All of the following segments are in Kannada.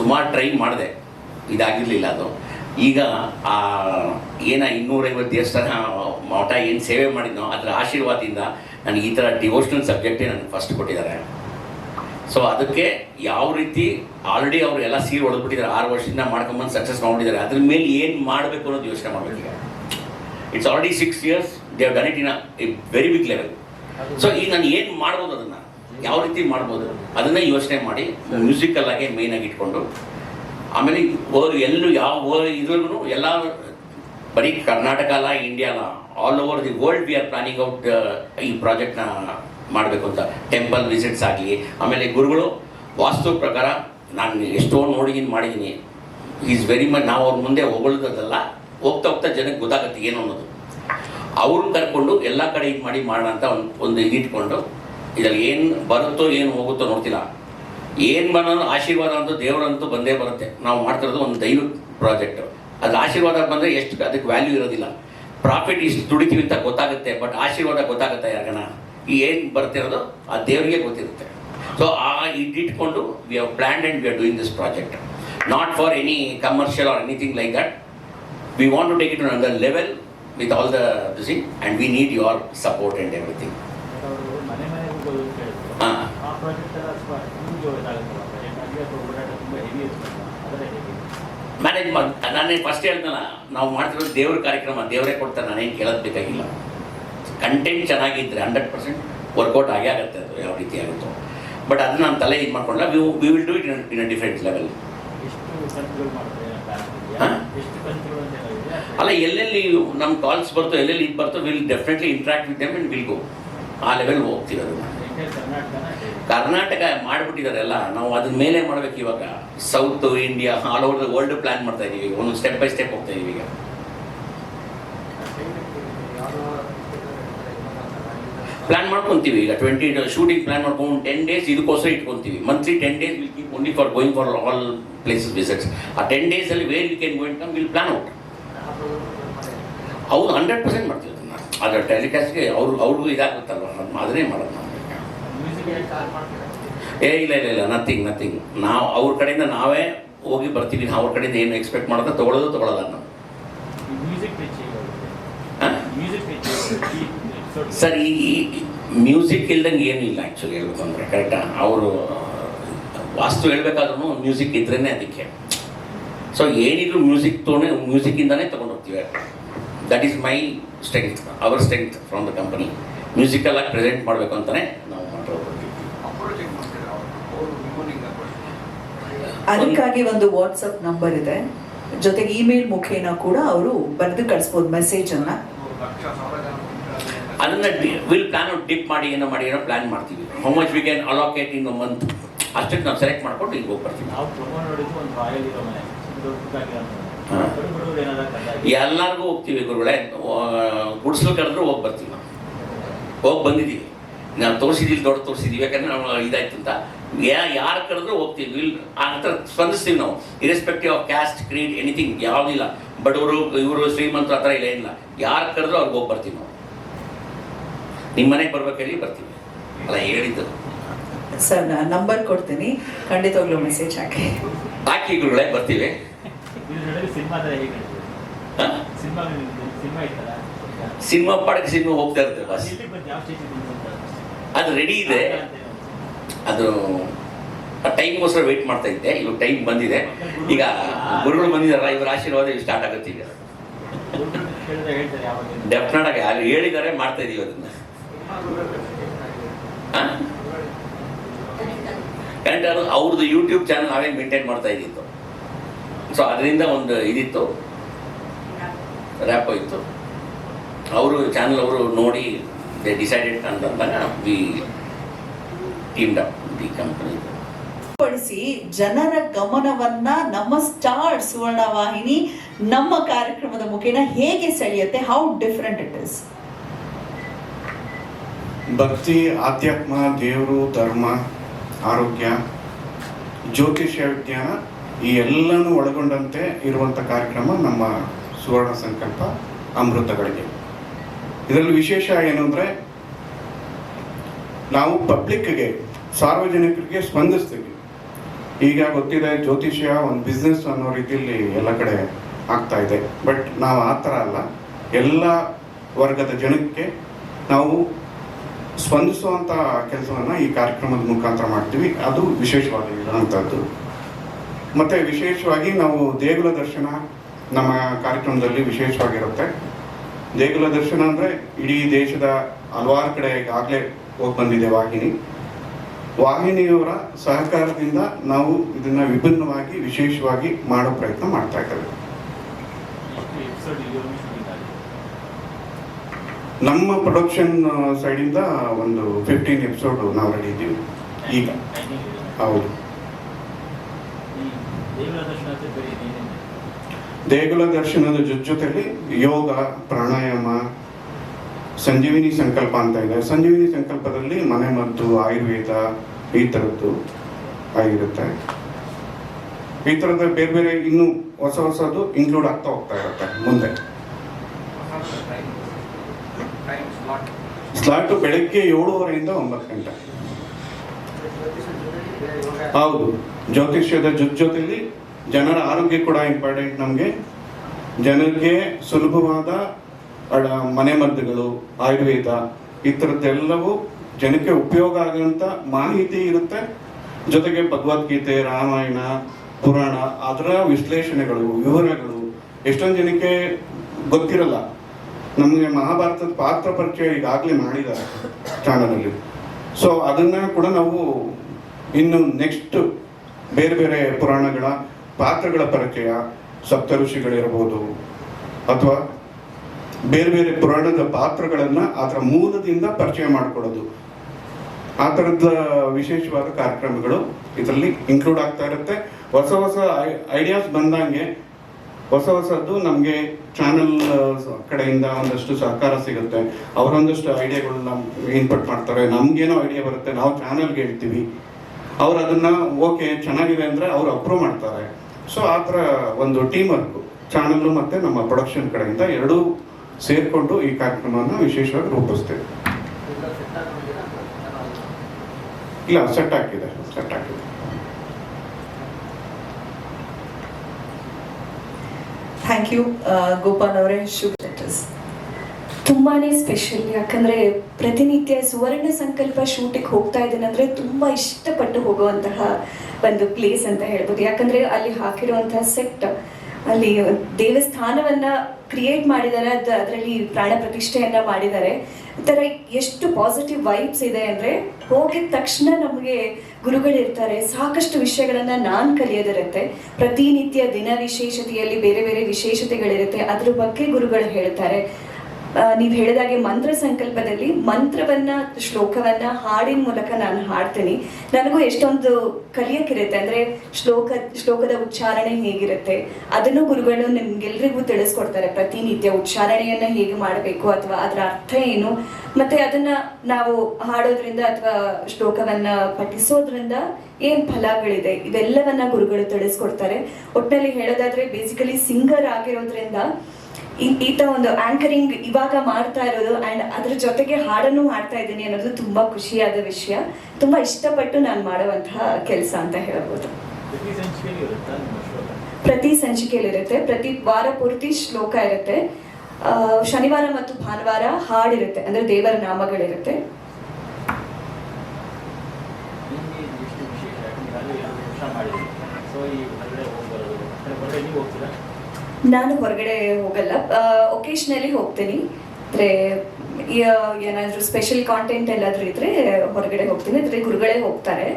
ಸುಮಾರು ಟ್ರೈ ಮಾಡಿದೆ. ಇದಾಗಿರಲಿಲ್ಲ ಅದು. ಈಗ, ಆ, ಏನ ಇನ್ನೂರೈವತ್ತು ದೇವಸ್ಥಾನ, ಮಠ ಏನು ಸೇವೆ ಮಾಡಿದ್ನೋ, ಅದರ ಆಶೀರ್ವಾದದಿಂದ ನನಗೆ ಈ ಥರ ಡಿವೋಷ್ನಲ್ ಸಬ್ಜೆಕ್ಟೇ ನನಗೆ ಫಸ್ಟ್ ಕೊಟ್ಟಿದ್ದಾರೆ. ಸೊ ಅದಕ್ಕೆ ಯಾವ ರೀತಿ ಆಲ್ರೆಡಿ ಅವರು ಎಲ್ಲ ಸೀರೆ ಹೊಡೆದ್ಬಿಟ್ಟಿದ್ದಾರೆ ಆರು ವರ್ಷದಿಂದ ಮಾಡ್ಕೊಂಬಂದು ಸಕ್ಸಸ್ ಮಾಡ್ಬಿಟ್ಟಿದ್ದಾರೆ, ಅದ್ರ ಮೇಲೆ ಏನು ಮಾಡಬೇಕು ಅನ್ನೋದು ಯೋಚನೆ ಮಾಡಬೇಕು it's already six years they have done it in a very big level so ಈಗ ನಾನು ಏನು ಮಾಡ್ಬೋದು ಅದನ್ನು? ಯಾವ ರೀತಿ ಮಾಡ್ಬೋದು ಅದನ್ನೇ ಯೋಚನೆ ಮಾಡಿ ಮ್ಯೂಸಿಕಲ್ ಆಗಿ ಮೇಯ್ನ್ ಆಗಿ ಇಟ್ಕೊಂಡು, ಆಮೇಲೆ ಓರ್ ಎಲ್ಲೂ ಯಾವ ಇದ್ರಿಗೂ ಎಲ್ಲ ಬರೀ ಕರ್ನಾಟಕ ಅಲ್ಲ ಇಂಡಿಯಾ ಅಲ್ಲ all over the world we are planning out ಈ ಪ್ರಾಜೆಕ್ಟ್ನ ಮಾಡಬೇಕು ಅಂತ. ಟೆಂಪಲ್ ವಿಸಿಟ್ಸ್ ಆಗಲಿ, ಆಮೇಲೆ ಗುರುಗಳು, ವಾಸ್ತು ಪ್ರಕಾರ ನಾನು ಎಷ್ಟೋ ನೋಡಿದ್ದೀನಿ ಮಾಡಿದ್ದೀನಿ ಈಸ್ ವೆರಿ ಮಚ್ ನಾವು ಅವ್ರ ಮುಂದೆ ಹೊಗಳೋದಲ್ಲ ಹೋಗ್ತಾ ಹೋಗ್ತಾ ಜನಕ್ಕೆ ಗೊತ್ತಾಗುತ್ತೆ ಏನು ಅನ್ನೋದು. ಅವ್ರನ್ನ ಕರ್ಕೊಂಡು ಎಲ್ಲ ಕಡೆ ಇದು ಮಾಡಿ ಮಾಡೋಣ ಅಂತ ಒಂದು ಒಂದು ಇದಿಟ್ಕೊಂಡು ಇದರಲ್ಲಿ ಏನು ಬರುತ್ತೋ, ಏನು ಹೋಗುತ್ತೋ ನೋಡ್ತಿಲ್ಲ. ಏನು ಬರೋದು ಆಶೀರ್ವಾದ ಅಂತೂ ದೇವರಂತೂ ಬಂದೇ ಬರುತ್ತೆ. ನಾವು ಮಾಡ್ತಿರೋದು ಒಂದು ದೈವ ಪ್ರಾಜೆಕ್ಟ್. ಅದು ಆಶೀರ್ವಾದ ಬಂದರೆ ಎಷ್ಟು ಅದಕ್ಕೆ ವ್ಯಾಲ್ಯೂ ಇರೋದಿಲ್ಲ. ಪ್ರಾಫಿಟ್ ಇಷ್ಟು ದುಡಿತೀವಿ ಅಂತ ಗೊತ್ತಾಗುತ್ತೆ ಬಟ್ ಆಶೀರ್ವಾದ ಗೊತ್ತಾಗುತ್ತೆ ಈ ಏನು ಬರ್ತಿರೋದು, ಆ ದೇವರಿಗೆ ಗೊತ್ತಿರುತ್ತೆ. ಸೊ ಆ ಇದಿಟ್ಕೊಂಡು we have planned and we are doing this project not for any commercial or anything like that we want to take it to another level with all the busy and and we need support support and everything ಅವರು ಮನೆ ಮನೆಗೂ ಹೋಗೋದು ಅಂತ ಹೇಳಿದ್ರು ಹಾ. ಆ ಪ್ರಾಜೆಕ್ಟ್ ಎಲ್ಲ ಸ್ವಲ್ಪ ನಿಮ್ಗೆ ಇದಾಗುತ್ತಲ್ಲ ಪ್ರಾಜೆಕ್ಟ್ ಅಲ್ಲಿ ಅಥವಾ ಓಡಾಟ ತುಂಬ ಹೆವಿ ಇರ್ತಲ್ಲ ಅದರ ಹೇಗೆ? ಮ್ಯಾನೇಜ್ ಮಾಡಿ ನಾನೇ ಫಸ್ಟ್ ಹೇಳ್ತಾನ ನಾವು ಮಾಡ್ತಿರೋದು ದೇವ್ರ ಕಾರ್ಯಕ್ರಮ ದೇವರೇ ಕೊಡ್ತಾರೆ ನಾನೇನು ಕೇಳೋದು ಬೇಕಾಗಿಲ್ಲ. ಕಂಟೆಂಟ್ ಚೆನ್ನಾಗಿದ್ದರೆ ಹಂಡ್ರೆಡ್ ಪರ್ಸೆಂಟ್ ವರ್ಕೌಟ್ ಆಗೇ ಆಗುತ್ತೆ ಅದು ಯಾವ ರೀತಿ ಆಗುತ್ತೋ. ಬಟ್ ಅದನ್ನ ನಾನು ತಲೆ ಇದು ಮಾಡ್ಕೊಂಡ್ರೆ we we will do it in a different level ಅಲ್ಲ? ಎಲ್ಲೆಲ್ಲಿ ನಮ್ಮ ಕಾಲ್ಸ್ ಬರ್ತೋ ಎಲ್ಲೆಲ್ಲಿ ಇದು ಬರ್ತೋ will definitely interact with them and will go ಆ ಲೆವೆಲ್ ಹೋಗ್ತೀವಿ ಅದನ್ನು ಹೇಗೆ? ಕರ್ನಾಟಕ ಮಾಡಿಬಿಟ್ಟಿದಾರೆಲ್ಲ, ನಾವು ಅದ್ರ ಮೇಲೆ ಮಾಡ್ಬೇಕು ಇವಾಗ. South India all over the world plan ಮಾಡ್ತಾ ಇದೀವಿ ಒಂದು ಸ್ಟೆಪ್ ಬೈ ಸ್ಟೆಪ್ ಹೋಗ್ತಾ ಇದೀವಿ ಈಗ. ಪ್ಲಾನ್ ಮಾಡ್ಕೊಂತೀವಿ ಈಗ ಟ್ವೆಂಟಿ ಶೂಟಿಂಗ್ ಪ್ಲಾನ್ ಮಾಡ್ಕೊಂಡು ಟೆನ್ ಡೇಸ್ ಇದಕ್ಕೋಸ್ಕರ ಇಟ್ಕೊಂತೀವಿ. Monthly ten days will keep only for going for all places visits ಆ ಟೆನ್ ಡೇಸಲ್ಲಿ where you can going come will plan out ಹೌದು ಹಂಡ್ರೆಡ್ ಪರ್ಸೆಂಟ್ ಮಾಡ್ತೀವಿ ಅದನ್ನ. ಅದರ ಟೆಲಿಕಾಸ್ಟ್ಗೆ ಅವ್ರು, ಅವ್ರಿಗೂ ಇದಾಗುತ್ತಲ್ವ? ಅದನ್ನ ಮಾಡೋದು ನಾವು. ಏ ಇಲ್ಲ ಇಲ್ಲ ಇಲ್ಲ ನಥಿಂಗ್ ನಥಿಂಗ್ ನಾವು ಅವ್ರ ಕಡೆಯಿಂದ ನಾವೇ ಹೋಗಿ ಬರ್ತೀವಿ. ನಾವು ಅವ್ರ ಕಡೆಯಿಂದ ಏನು ಎಕ್ಸ್ಪೆಕ್ಟ್ ಮಾಡೋದು ತೊಗೊಳೋದು ತೊಗೊಳಲ್ಲ ನಾವು. ಸರ್ ಈ ಮ್ಯೂಸಿಕ್ ಇಲ್ದಂಗೆ ಏನೂ ಇಲ್ಲ ಆ್ಯಕ್ಚುಲಿ ಹೇಳ್ಬೇಕು ಅಂದರೆ ಕರೆಕ್ಟಾ ಅವರು ವಾಸ್ತು ಹೇಳ್ಬೇಕಾದ್ರೂ ಮ್ಯೂಸಿಕ್ ಇದ್ರೇ ಅದಕ್ಕೆ. ಸೊ ಏನಿದ್ರು ಮ್ಯೂಸಿಕ್ ತೊಗೊಂಡು ಮ್ಯೂಸಿಕ್ಕಿಂದನೇ ತೊಗೊಂಡು ಹೋಗ್ತೀವಿ that is my strength our strength from the company ಮ್ಯೂಸಿಕಲ್ಲಾಗಿ present ಮಾಡಬೇಕು ಅಂತಲೇ ನಾವು. ಅದಕ್ಕಾಗಿ ಒಂದು ವಾಟ್ಸಪ್ ನಂಬರ್ ಇದೆ. ಜೊತೆಗೆ ಇಮೇಲ್ ಮುಖೇನ ಕೂಡ ಅವರು ಬರೆದು ಕಳಿಸ್ಬೋದು ಮೆಸೇಜ್ ಅನ್ನ. ಅದನ್ನ ವಿಲ್ ಪ್ಲಾನ್ ಔಟ್ ಡಿಪ್ ಮಾಡಿ ಏನೋ ಮಾಡಿ ಏನೋ ಪ್ಲಾನ್ ಮಾಡ್ತೀವಿ. How much we can allocate in month ಅಷ್ಟಕ್ಕೆ ನಾವು ಸೆಲೆಕ್ಟ್ ಮಾಡ್ಕೊಂಡು ಈಗ ಹೋಗಿ ಬರ್ತೀವಿ ನಾವು ಪ್ರೊಮೋ ನೋಡಿದ್ದು ಒಂದು ರಾಯಲ್ ಇರೋ ಮನೆ. ಎಲ್ಲರಿಗೂ ಹೋಗ್ತೀವಿ ಗುರುಗಳೇ. ಗುಡ್ಸಲ್ ಕರೆದ್ರು ಹೋಗಿ ಬರ್ತೀವಿ ನಾವು. ಹೋಗಿ ಬಂದಿದ್ದೀವಿ. ನಾವು ತೋರಿಸಿದ್ದೀವಿ ದೊಡ್ಡ ತೋರಿಸಿದ್ದೀವಿ. ಯಾಕಂದ್ರೆ ನಾವು ಇದಾಯ್ತು ಅಂತ. ಯಾ ಯಾರು ಕರೆದ್ರು ಹೋಗ್ತೀವಿ ವಿಲ್ ಆ ಸ್ಪಂದಿಸ್ತೀವಿ ನಾವು. Irrespective of caste creed anything ಯಾವುದಿಲ್ಲ ಬಡವರು ಇವರು ಶ್ರೀಮಂತರು ಆ ಥರ ಇಲ್ಲ ಏನಿಲ್ಲ. ಯಾರು ಕರೆದ್ರು ಅವ್ರಿಗೆ ಹೋಗಿ ಬರ್ತೀವಿ ನಾವು. ನಿಮ್ಮ ಮನೆಗೆ ಬರ್ಬೇಕಲ್ಲಿ ಹೇಳಿ ಬರ್ತೀವಿ. ಅಲ್ಲ ಹೇಳಿದ್ದು. ಸರ್ ನಂಬರ್ ಕೊಡ್ತೀನಿ. ಖಂಡಿತವಾಗ್ಲೂ ಮೆಸೇಜ್ ಹಾಕಿ. ಹಾಕಿ ಗುರುಗಳೇ ಬರ್ತೀವಿ. ಸಿನಿಮಾ ಸಿನಿಮಾ ಇತ್ತಲ್ಲ? ಸಿನಿಮಾ ಪಾಡಕ್ಕೆ ಸಿನಿಮಾ ಹೋಗ್ತಾ ಇರ್ತೇವೆ ಅದು ರೆಡಿ ಇದೆ. ಅದು ಟೈಮ್ಗೋಸ್ಕರ ವೆಯ್ಟ್ ಮಾಡ್ತಾ ಇದ್ದೆ. ಇವಾಗ ಟೈಮ್ ಬಂದಿದೆ. ಈಗ ಗುರುಗಳು ಬಂದಿದ್ದಾರಲ್ಲ ಇವರ ಆಶೀರ್ವಾದ ಸ್ಟಾರ್ಟ್ ಆಗುತ್ತೆ ಈಗ. ಡೆಫಿನೆಟ್ ಆಗಿ ಅಲ್ಲಿ ಹೇಳಿದ್ದಾರೆ, ಮಾಡ್ತಾ ಇದೀವಿ ಅದನ್ನ. ಕರೆಕ್ಟ್ ಅದು ಅವ್ರದ್ದು ಯೂಟ್ಯೂಬ್ ಚಾನಲ್ ನಾವೇ ಮೇಂಟೈನ್ ಮಾಡ್ತಾ ಇದ್ದಿತ್ತು. ಸೊ ಅದರಿಂದ ಒಂದು ಇದಿತ್ತು. ರ್ಯಾಪ್ ಇತ್ತು ಅವರು ಚಾನಲ್ ಅವರು ನೋಡಿ ದೇ ಡಿಸೈಡೆಡ್ ಅಂತಂದಾಗ we teamed up the company ಪಡಿಸಿ ಜನರ ಗಮನವನ್ನ ನಮ್ಮ ಸ್ಟಾರ್ ಸುವರ್ಣ ವಾಹಿನಿ ನಮ್ಮ ಕಾರ್ಯಕ್ರಮದ ಮುಖೇನ ಹೇಗೆ ಸೆಳೆಯುತ್ತೆ? ಹೌ ಡಿಫ್ರೆಂಟ್ ಇಟ್ ಇಸ್ ಭಕ್ತಿ ಆಧ್ಯಾತ್ಮ ದೇವರು ಧರ್ಮ ಆರೋಗ್ಯ ಜ್ಯೋತಿಷ್ಯ ವಿಜ್ಞಾನ ಈ ಎಲ್ಲನೂ ಒಳಗೊಂಡಂತೆ ಇರುವಂಥ ಕಾರ್ಯಕ್ರಮ ನಮ್ಮ ಸುವರ್ಣ ಸಂಕಲ್ಪ ಅಮೃತಗಳಿಗೆ. ಇದರಲ್ಲಿ ವಿಶೇಷ ಏನು ಅಂದರೆ ನಾವು ಪಬ್ಲಿಕ್ಗೆ ಸಾರ್ವಜನಿಕರಿಗೆ ಸ್ಪಂದಿಸ್ತೀವಿ. ಈಗ ಗೊತ್ತಿದೆ, ಜ್ಯೋತಿಷ್ಯ ಒಂದು ಬಿಸ್ನೆಸ್ ಅನ್ನೋ ರೀತಿಯಲ್ಲಿ ಎಲ್ಲ ಕಡೆ ಆಗ್ತಾ ಇದೆ. ಬಟ್ ನಾವು ಆ ಥರ ಅಲ್ಲ. ಎಲ್ಲ ವರ್ಗದ ಜನಕ್ಕೆ ನಾವು ಸ್ಪಂದಿಸುವಂಥ ಕೆಲಸವನ್ನು ಈ ಕಾರ್ಯಕ್ರಮದ ಮುಖಾಂತರ ಮಾಡ್ತೀವಿ. ಅದು ವಿಶೇಷವಾಗಿರುವಂಥದ್ದು ಮತ್ತು ವಿಶೇಷವಾಗಿ ನಾವು ದೇಗುಲ ದರ್ಶನ ನಮ್ಮ ಕಾರ್ಯಕ್ರಮದಲ್ಲಿ ವಿಶೇಷವಾಗಿರುತ್ತೆ. ದೇಗುಲ ದರ್ಶನ ಅಂದರೆ ಇಡೀ ದೇಶದ ಹಲವಾರು ಕಡೆ ಈಗಾಗಲೇ ಹೋಗಿ ಬಂದಿದೆ ವಾಹಿನಿ. ವಾಹಿನಿಯವರ ಸಹಕಾರದಿಂದ ನಾವು ಇದನ್ನ ವಿಭಿನ್ನವಾಗಿ, ವಿಶೇಷವಾಗಿ ಮಾಡೋ ಪ್ರಯತ್ನ ಮಾಡ್ತಾ ಇದ್ದೇವೆ. ನಮ್ಮ ಪ್ರೊಡಕ್ಷನ್ ಸೈಡಿಂದ ಒಂದು ಫಿಫ್ಟೀನ್ ಎಪಿಸೋಡ್ ನಾವು ರೆಡಿ ಇದ್ದೀವಿ. ಈಗ. ಹೌದು. ದೇಗುಲ ದರ್ಶನದ ಜೊತೆ ಜೊತೆಲಿ ಯೋಗ, ಪ್ರಾಣಾಯಾಮ ಸಂಜೀವಿನಿ ಸಂಕಲ್ಪ ಅಂತ ಇದೆ. ಸಂಜೀವಿನಿ ಸಂಕಲ್ಪದಲ್ಲಿ ಮನೆ ಮದ್ದು, ಆಯುರ್ವೇದ ಈ ಥರದ್ದು ಆಗಿರುತ್ತೆ. ಈ ಥರದ ಬೇರೆ ಬೇರೆ ಇನ್ನೂ ಹೊಸ ಹೊಸದು ಇನ್ಕ್ಲೂಡ್ ಆಗ್ತಾ ಹೋಗ್ತಾ ಇರುತ್ತೆ ಮುಂದೆ. ಸ್ಲಾಟ್ ಬೆಳಗ್ಗೆ ಏಳುವರೆಯಿಂದ ಒಂಬತ್ತು ಗಂಟೆ. ಹೌದು. ಜ್ಯೋತಿಷ್ಯದ ಜೊತೆ ಜೊತೆಯಲ್ಲಿ ಜನರ ಆರೋಗ್ಯ ಕೂಡ ಇಂಪಾರ್ಟೆಂಟ್ ನಮಗೆ. ಜನರಿಗೆ ಸುಲಭವಾದ ಅಡ ಮನೆಮದ್ದುಗಳು ಆಯುರ್ವೇದ, ಈ ಥರದ್ದೆಲ್ಲವೂ ಜನಕ್ಕೆ ಉಪಯೋಗ ಆಗುವಂಥ ಮಾಹಿತಿ ಇರುತ್ತೆ. ಜೊತೆಗೆ ಭಗವದ್ಗೀತೆ, ರಾಮಾಯಣ, ಪುರಾಣ, ಅದರ ವಿಶ್ಲೇಷಣೆಗಳು, ವಿವರಗಳು ಎಷ್ಟೊಂದು ಜನಕ್ಕೆ ಗೊತ್ತಿರಲ್ಲ. ನಮಗೆ ಮಹಾಭಾರತದ ಪಾತ್ರ ಪರಿಚಯ ಈಗಾಗಲೇ ಮಾಡಿದ್ದಾರೆ ಚಾನಲಲ್ಲಿ. ಸೊ ಅದನ್ನ ಕೂಡ ನಾವು ಇನ್ನು ನೆಕ್ಸ್ಟ್ ಬೇರೆ ಬೇರೆ ಪುರಾಣಗಳ ಪಾತ್ರಗಳ ಪರಿಚಯ ಸಪ್ತ ಋಷಿಗಳಿರ್ಬೋದು ಅಥವಾ ಬೇರೆ ಬೇರೆ ಪುರಾಣದ ಪಾತ್ರಗಳನ್ನ ಅದರ ಮೂಲದಿಂದ ಪರಿಚಯ ಮಾಡಿಕೊಡೋದು. ಆ ಥರದ ವಿಶೇಷವಾದ ಕಾರ್ಯಕ್ರಮಗಳು ಇದರಲ್ಲಿ ಇನ್ಕ್ಲೂಡ್ ಆಗ್ತಾ ಇರುತ್ತೆ. ಹೊಸ ಹೊಸ ಐಡಿಯಾಸ್ ಬಂದಂಗೆ ಹೊಸ ಹೊಸದ್ದು ನಮಗೆ ಚಾನೆಲ್ ಕಡೆಯಿಂದ ಒಂದಷ್ಟು ಸಹಕಾರ ಸಿಗುತ್ತೆ. ಅವರೊಂದಷ್ಟು ಐಡಿಯಾಗಳು ನಮ್ಮ ಇನ್ಪುಟ್ ಮಾಡ್ತಾರೆ. ನಮ್ಗೇನೋ ಐಡಿಯಾ ಬರುತ್ತೆ, ನಾವು ಚಾನೆಲ್ಗೆ ಹೇಳ್ತೀವಿ. ಅವ್ರು ಅದನ್ನ ಓಕೆ ಚೆನ್ನಾಗಿದೆ ಅಂದ್ರೆ ಅವ್ರು ಅಪ್ರೂವ್ ಮಾಡ್ತಾರೆ. ಸೊ ಆ ಥರ ಒಂದು ಟೀಮ್ ವರ್ಕ್ ಚಾನೆಲ್ ಮತ್ತು ನಮ್ಮ ಪ್ರೊಡಕ್ಷನ್ ಕಡೆಯಿಂದ ಎರಡೂ ಸೇರಿಕೊಂಡು ಈ ಕಾರ್ಯಕ್ರಮವನ್ನು ವಿಶೇಷವಾಗಿ ರೂಪಿಸ್ತೇವೆ. ಇಲ್ಲ ಸೆಟ್ ಹಾಕಿದೆ ಸೆಟ್ ಹಾಕಿದೆ. ಥ್ಯಾಂಕ್ ಯು ಗೋಪಾಲ್ ಅವರೇ. ಶುಭ ತುಂಬಾನೇ ಸ್ಪೆಷಲ್ ಯಾಕಂದ್ರೆ ಪ್ರತಿನಿತ್ಯ ಸುವರ್ಣ ಸಂಕಲ್ಪ ಶೂಟಿಗೆ ಹೋಗ್ತಾ ಇದ್ದೇನೆ ತುಂಬಾ ಇಷ್ಟಪಟ್ಟು ಹೋಗುವಂತಹ ಒಂದು ಪ್ಲೇಸ್ ಅಂತ ಹೇಳ್ಬೋದು. ಯಾಕಂದ್ರೆ ಅಲ್ಲಿ ಹಾಕಿರುವಂತಹ ಸೆಟ್ ಅಲ್ಲಿ ದೇವಸ್ಥಾನವನ್ನ ಕ್ರಿಯೇಟ್ ಮಾಡಿದ್ದಾರೆ ಅದು ಅದರಲ್ಲಿ ಪ್ರಾಣ ಪ್ರತಿಷ್ಠೆಯನ್ನ ಮಾಡಿದ್ದಾರೆ ಥರ ಎಷ್ಟು ಪಾಸಿಟಿವ್ ವೈಬ್ಸ್ ಇದೆ ಅಂದ್ರೆ ಹೋಗಿದ ತಕ್ಷಣ ನಮಗೆ ಗುರುಗಳಿರ್ತಾರೆ ಸಾಕಷ್ಟು ವಿಷಯಗಳನ್ನ ನಾನ್ ಕಲಿಯೋದಿರುತ್ತೆ. ಪ್ರತಿನಿತ್ಯ ದಿನ ವಿಶೇಷತೆಯಲ್ಲಿ ಬೇರೆ ಬೇರೆ ವಿಶೇಷತೆಗಳಿರುತ್ತೆ. ಅದ್ರ ಬಗ್ಗೆ ಗುರುಗಳು ಹೇಳ್ತಾರೆ. ನೀವು ಹೇಳಿದಾಗೆ ಮಂತ್ರ ಸಂಕಲ್ಪದಲ್ಲಿ ಮಂತ್ರವನ್ನ, ಶ್ಲೋಕವನ್ನ ಹಾಡಿನ ಮೂಲಕ ನಾನು ಹಾಡ್ತೀನಿ. ನನಗೂ ಎಷ್ಟೊಂದು ಕಲಿಯಕ್ಕಿರುತ್ತೆ. ಅಂದ್ರೆ ಶ್ಲೋಕ, ಶ್ಲೋಕದ ಉಚ್ಚಾರಣೆ ಹೇಗಿರುತ್ತೆ, ಅದನ್ನು ಗುರುಗಳು ನಿಮ್ಗೆಲ್ರಿಗೂ ತಿಳಿಸ್ಕೊಡ್ತಾರೆ. ಪ್ರತಿನಿತ್ಯ ಉಚ್ಚಾರಣೆಯನ್ನ ಹೇಗೆ ಮಾಡಬೇಕು ಅಥವಾ ಅದರ ಅರ್ಥ ಏನು. ಮತ್ತೆ ಅದನ್ನ ನಾವು ಹಾಡೋದ್ರಿಂದ ಅಥವಾ ಶ್ಲೋಕವನ್ನ ಪಠಿಸೋದ್ರಿಂದ ಏನ್ ಫಲಗಳಿದೆ ಇವೆಲ್ಲವನ್ನ ಗುರುಗಳು ತಿಳಿಸ್ಕೊಡ್ತಾರೆ. ಒಟ್ಟಿನಲ್ಲಿ ಹೇಳೋದಾದ್ರೆ ಬೇಸಿಕಲಿ ಸಿಂಗರ್ ಆಗಿರೋದ್ರಿಂದ ಈತ ಒಂದು ಆಂಕರಿಂಗ್ ಇವಾಗ ಮಾಡ್ತಾ ಇರೋದು ಅಂಡ್ ಅದ್ರ ಜೊತೆಗೆ ಹಾಡನ್ನು ಮಾಡ್ತಾ ಇದ್ದೀನಿ ಅನ್ನೋದು ತುಂಬಾ ಖುಷಿಯಾದ ವಿಷಯ. ತುಂಬಾ ಇಷ್ಟಪಟ್ಟು ನಾನು ಮಾಡುವಂತಹ ಕೆಲಸ ಅಂತ ಹೇಳ್ಬೋದು. ಪ್ರತಿ ಸಂಚಿಕೆಯಲ್ಲಿರುತ್ತೆ ಪ್ರತಿ ವಾರ ಪೂರ್ತಿ ಶ್ಲೋಕ ಇರುತ್ತೆ. ಶನಿವಾರ ಮತ್ತು ಭಾನುವಾರ ಹಾಡಿರುತ್ತೆ. ಅಂದ್ರೆ ದೇವರ ನಾಮಗಳಿರುತ್ತೆ. ಮಾಡಿದ್ರಿ. ಸೊ ಈ ಹೊರಗಡೆ ಹೋಗ್ಬರೋದು ಅಂದ್ರೆ ಹೊರಗಡೆ ನೀವು ಹೋಗ್ತೀರಾ ನಾನು ಹೊರಗಡೆ ಹೋಗಲ್ಲ. ಒಕೇಶನಲ್ಲಿ ಹೋಗ್ತೀನಿ. ಅಂದರೆ ಏನಾದರೂ ಸ್ಪೆಷಲ್ ಕಾಂಟೆಂಟ್ ಎಲ್ಲಾದರೂ ಇದ್ರೆ ಹೊರಗಡೆ ಹೋಗ್ತೀನಿ. ಅಂದರೆ ಗುರುಗಳೇ ಹೋಗ್ತಾರೆ.